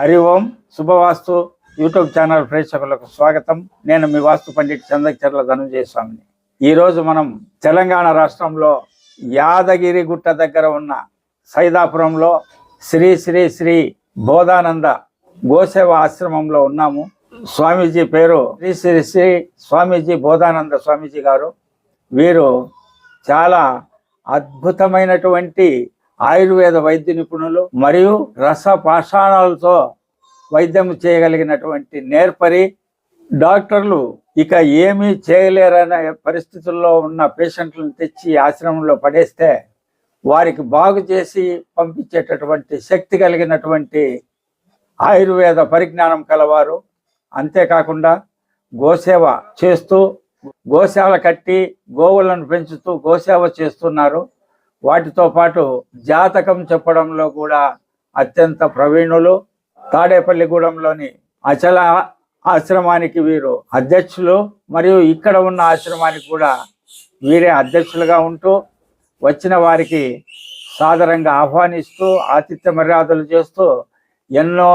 Hari Om శుభవాస్తు YouTube channel ప్రేక్షకులకు స్వాగతం. నేను మీ వాస్తు పండిట్ చందచర్ల ధనంజయ స్వామిని ఈరోజు మనం తెలంగాణ రాష్ట్రంలో యాదగిరి గుట్ట దగ్గర ఉన్న సైదాపురంలో శ్రీ శ్రీ శ్రీ బోధానంద గోసేవ ఆశ్రమంలో ఉన్నాము. స్వామీజీ పేరు శ్రీ శ్రీ శ్రీ స్వామీజీ బోధానంద స్వామీజీ గారు. వీరు చాలా అద్భుతమైనటువంటి ఆయుర్వేద వైద్య నిపుణులు మరియు రస పాషాణాలతో వైద్యం చేయగలిగినటువంటి నేర్పరి డాక్టర్లు ఇక ఏమీ చేయలేరనే పరిస్థితుల్లో ఉన్న పేషెంట్లను తెచ్చి ఆశ్రమంలో పడేస్తే వారికి బాగు చేసి పంపించేటటువంటి శక్తి కలిగినటువంటి ఆయుర్వేద పరిజ్ఞానం కలవారు. అంతేకాకుండా గోసేవ చేస్తూ గోశాల కట్టి గోవులను పెంచుతూ గోసేవ చేస్తున్నారు. వాటితో పాటు జాతకం చెప్పడంలో కూడా అత్యంత ప్రవీణులు. తాడేపల్లిగూడెంలోని అచల ఆశ్రమానికి వీరు అధ్యక్షులు. మరియు ఇక్కడ ఉన్న ఆశ్రమానికి కూడా వీరే అధ్యక్షులుగా ఉంటూ వచ్చిన వారికి సాదరంగా ఆహ్వానిస్తూ ఆతిథ్య మర్యాదలు చేస్తూ ఎన్నో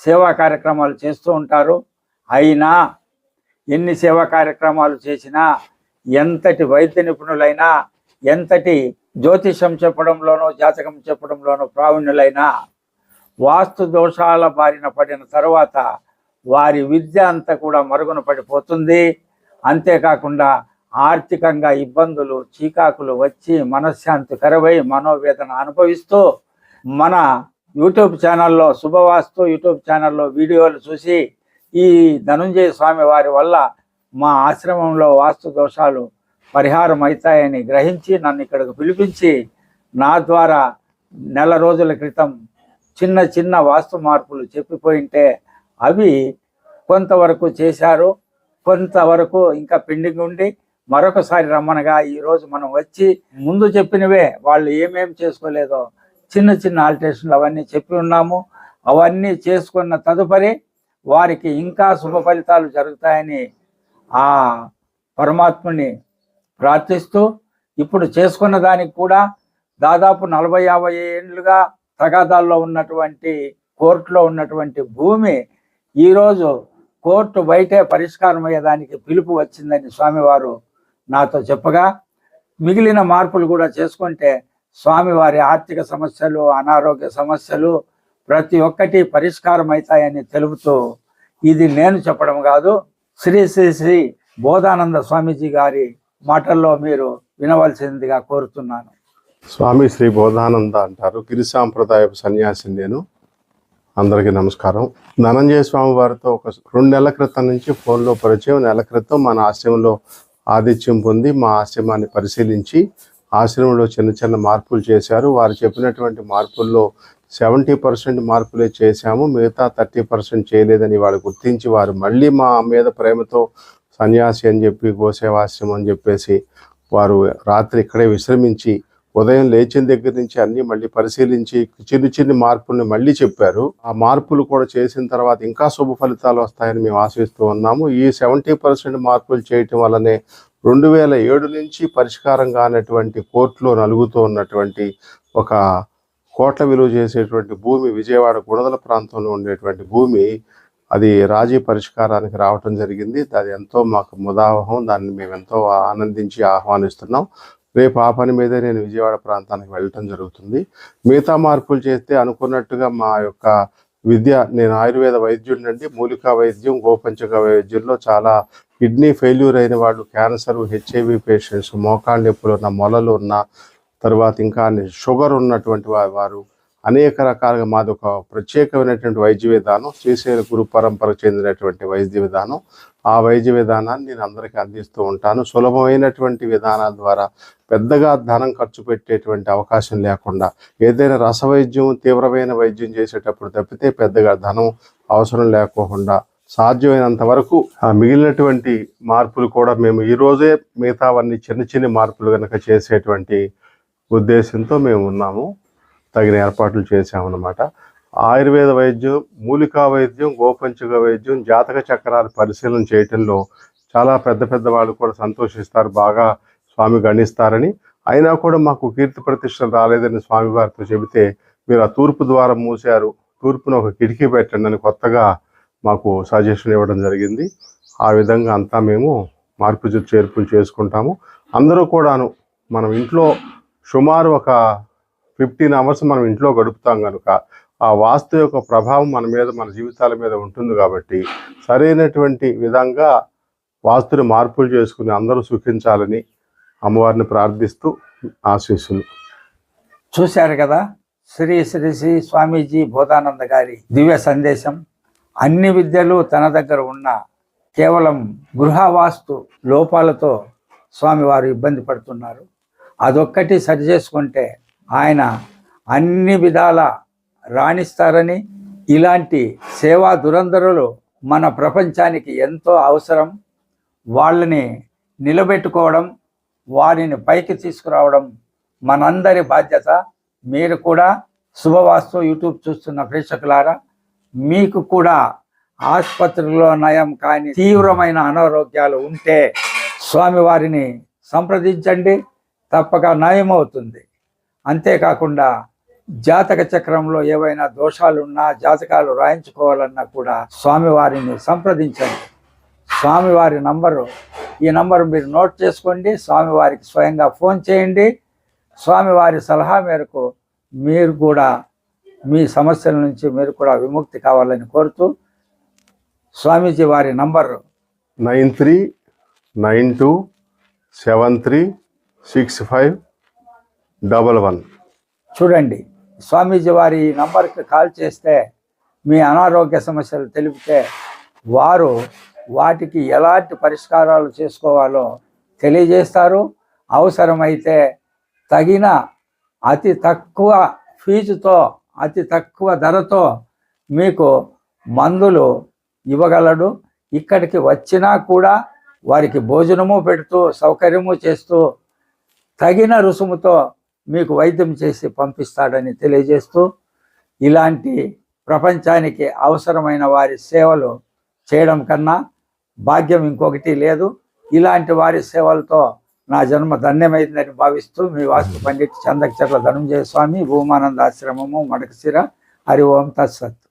సేవా కార్యక్రమాలు చేస్తూ ఉంటారు. అయినా ఎన్ని సేవా కార్యక్రమాలు చేసినా ఎంతటి వైద్య నిపుణులైనా ఎంతటి జ్యోతిషం చెప్పడంలోనూ జాతకం చెప్పడంలోనూ ప్రావీణ్యులైనా వాస్తు దోషాల బారిన పడిన తర్వాత వారి విద్య అంతా కూడా మరుగున పడిపోతుంది. అంతేకాకుండా ఆర్థికంగా ఇబ్బందులు చీకాకులు వచ్చి మనశ్శాంతి కరవై మనోవేదన అనుభవిస్తూ మన యూట్యూబ్ ఛానల్లో శుభవాస్తు యూట్యూబ్ ఛానల్లో వీడియోలు చూసి ఈ ధనుంజయ స్వామి వారి వల్ల మా ఆశ్రమంలో వాస్తు దోషాలు పరిహారం అవుతాయని గ్రహించి నన్ను ఇక్కడికి పిలిపించి నా ద్వారా నెల రోజుల క్రితం చిన్న చిన్న వాస్తు మార్పులు చెప్పిపోయింటే అవి కొంతవరకు చేశారు. కొంతవరకు ఇంకా పెండింగ్ ఉండి మరొకసారి రమ్మనగా ఈరోజు మనం వచ్చి ముందు చెప్పినవే వాళ్ళు ఏమేం చేసుకోలేదో చిన్న చిన్న ఆల్టరేషన్లు అవన్నీ చెప్పి ఉన్నాము. అవన్నీ చేసుకున్న తదుపరి వారికి ఇంకా శుభ ఫలితాలు జరుగుతాయని ఆ పరమాత్ముని ప్రార్థిస్తూ ఇప్పుడు చేసుకున్న దానికి కూడా దాదాపు నలభై యాభై ఏళ్ళుగా తగాదాల్లో ఉన్నటువంటి కోర్టులో ఉన్నటువంటి భూమి ఈరోజు కోర్టు బయటే పరిష్కారం అయ్యేదానికి పిలుపు వచ్చిందని స్వామివారు నాతో చెప్పగా మిగిలిన మార్పులు కూడా చేసుకుంటే స్వామివారి ఆర్థిక సమస్యలు అనారోగ్య సమస్యలు ప్రతి ఒక్కటి పరిష్కారం అవుతాయని తెలుపుతూ ఇది నేను చెప్పడం కాదు శ్రీ శ్రీ శ్రీ బోధానంద స్వామీజీ గారి మాటల్లో మీరు వినవలసిందిగా కోరుతున్నాను. స్వామి శ్రీ బోధానంద అంటారు. గిరి సాంప్రదాయపు సన్యాసి నేను. అందరికీ నమస్కారం. ధనంజయ స్వామి వారితో ఒక రెండు నెలల క్రితం నుంచి ఫోన్లో పరిచయం. నెల క్రితం మన ఆశ్రమంలో ఆతిథ్యం పొంది మా ఆశ్రమాన్ని పరిశీలించి ఆశ్రమంలో చిన్న చిన్న మార్పులు చేశారు. వారు చెప్పినటువంటి మార్పుల్లో సెవెంటీ పర్సెంట్ మార్పులే చేశాము. మిగతా థర్టీ పర్సెంట్ చేయలేదని వారు గుర్తించి వారు మళ్ళీ మా మీద ప్రేమతో సన్యాసి అని చెప్పి గోసేవాశ్రమం అని చెప్పేసి వారు రాత్రి ఇక్కడే విశ్రమించి ఉదయం లేచిన దగ్గర నుంచి అన్ని మళ్ళీ పరిశీలించి చిన్న చిన్న మార్పుల్ని మళ్ళీ చెప్పారు. ఆ మార్పులు కూడా చేసిన తర్వాత ఇంకా శుభ ఫలితాలు వస్తాయని మేము ఆశిస్తూ ఉన్నాము. ఈ సెవెంటీ పర్సెంట్ మార్పులు చేయటం వల్లనే రెండు వేల ఏడు నుంచి పరిష్కారం కానటువంటి కోర్టులో నలుగుతూ ఉన్నటువంటి ఒక కోట్ల విలువ చేసేటువంటి భూమి విజయవాడ గుణదల ప్రాంతంలో ఉండేటువంటి భూమి అది రాజీ పరిష్కారానికి రావటం జరిగింది. అది ఎంతో మాకు ముదావహం. దాన్ని మేము ఎంతో ఆనందించి ఆహ్వానిస్తున్నాం. రేపు ఆ పని మీదే నేను విజయవాడ ప్రాంతానికి వెళ్ళటం జరుగుతుంది. మిగతా మార్పులు చేస్తే అనుకున్నట్టుగా మా యొక్క విద్య నేను ఆయుర్వేద వైద్యుడినండి మూలికా వైద్యం గోపంచక వైద్యంలో చాలా కిడ్నీ ఫెయిల్యూర్ అయిన వాళ్ళు క్యాన్సర్ హెచ్ఐవి పేషెంట్స్ మోకాళ్ళ నొప్పులు ఉన్న మొలలు ఉన్న తర్వాత ఇంకా షుగర్ ఉన్నటువంటి వారు అనేక రకాలుగా మాది ఒక ప్రత్యేకమైనటువంటి వైద్య విధానం శ్రీశైల గురు పరంపరకు చెందినటువంటి వైద్య విధానం. ఆ వైద్య విధానాన్ని నేను అందరికీ అందిస్తూ ఉంటాను. సులభమైనటువంటి విధానాల ద్వారా పెద్దగా ధనం ఖర్చు పెట్టేటువంటి అవకాశం లేకుండా ఏదైనా రసవైద్యం తీవ్రమైన వైద్యం చేసేటప్పుడు తప్పితే పెద్దగా ధనం అవసరం లేకోకుండా సాధ్యమైనంత వరకు ఆ మిగిలినటువంటి మార్పులు కూడా మేము ఈరోజే మిగతావన్నీ చిన్న చిన్న మార్పులు కనుక చేసేటువంటి ఉద్దేశంతో మేము ఉన్నాము. తగిన ఏర్పాట్లు చేశామన్నమాట. ఆయుర్వేద వైద్యం మూలికా వైద్యం గోపంచక వైద్యం జాతక చక్రాల పరిశీలన చేయటంలో చాలా పెద్ద పెద్ద వాళ్ళు కూడా సంతోషిస్తారు బాగా స్వామి గణిస్తారని. అయినా కూడా మాకు కీర్తి ప్రతిష్టలు రాలేదని స్వామి వారితో చెబితే మీరు ఆ తూర్పు ద్వారం మూసారు తూర్పున ఒక కిటికీ పెట్టండి అని కొత్తగా మాకు సజెషన్ ఇవ్వడం జరిగింది. ఆ విధంగా అంతా మేము మార్పు చేర్పులు చేసుకుంటాము. అందరూ కూడాను మనం ఇంట్లో సుమారు ఒక ఫిఫ్టీన్ అవర్స్ మనం ఇంట్లో గడుపుతాం కనుక ఆ వాస్తు యొక్క ప్రభావం మన మీద మన జీవితాల మీద ఉంటుంది కాబట్టి సరైనటువంటి విధంగా వాస్తుని మార్పులు చేసుకుని అందరూ సుఖించాలని అమ్మవారిని ప్రార్థిస్తూ ఆశీస్సులు. చూశారు కదా శ్రీ శ్రీ శ్రీ స్వామీజీ బోధానంద గారి దివ్య సందేశం. అన్ని విద్యలు తన దగ్గర ఉన్న కేవలం గృహవాస్తు లోపాలతో స్వామివారు ఇబ్బంది పడుతున్నారు. అదొక్కటి సరి చేసుకుంటే ఆయన అన్ని విధాల రాణిస్తారని ఇలాంటి సేవా దురంధరులు మన ప్రపంచానికి ఎంతో అవసరం. వాళ్ళని నిలబెట్టుకోవడం వారిని పైకి తీసుకురావడం మనందరి బాధ్యత. మీరు కూడా శుభవాస్తు యూట్యూబ్ చూస్తున్న ప్రేక్షకులారా మీకు కూడా ఆసుపత్రిలో నయం కాని తీవ్రమైన అనారోగ్యాలు ఉంటే స్వామివారిని సంప్రదించండి. తప్పక నయం అవుతుంది అంతేకాకుండా జాతక చక్రంలో ఏవైనా దోషాలున్నా జాతకాలు రాయించుకోవాలన్నా కూడా స్వామివారిని సంప్రదించండి. స్వామివారి నంబరు ఈ నంబరు మీరు నోట్ చేసుకోండి స్వామివారికి స్వయంగా ఫోన్ చేయండి. స్వామివారి సలహా మేరకు మీరు కూడా మీ సమస్యల నుంచి మీరు కూడా విముక్తి కావాలని కోరుతూ స్వామీజీ వారి number nine three nine two seven three six five double one చూడండి. స్వామీజీ వారి నంబర్కి కాల్ చేస్తే మీ అనారోగ్య సమస్యలు తెలిపితే వారు వాటికి ఎలాంటి పరిష్కారాలు చేసుకోవాలో తెలియజేస్తారు. అవసరమైతే తగిన అతి తక్కువ ఫీజుతో అతి తక్కువ ధరతో మీకు మందులు ఇవ్వగలడు. ఇక్కడికి వచ్చినా కూడా వారికి భోజనము పెడుతూ సౌకర్యము చేస్తూ తగిన రుసుముతో మీకు వైద్యం చేసి పంపిస్తాడని తెలియజేస్తూ ఇలాంటి ప్రపంచానికి అవసరమైన వారి సేవలు చేయడం కన్నా భాగ్యం ఇంకొకటి లేదు. ఇలాంటి వారి సేవలతో నా జన్మ ధన్యమైందని భావిస్తూ మీ వాస్తు పండిట్ చందకచర్ల ధనంజయ స్వామి భూమానంద ఆశ్రమము మడకశిర. హరి ఓం తత్సత్.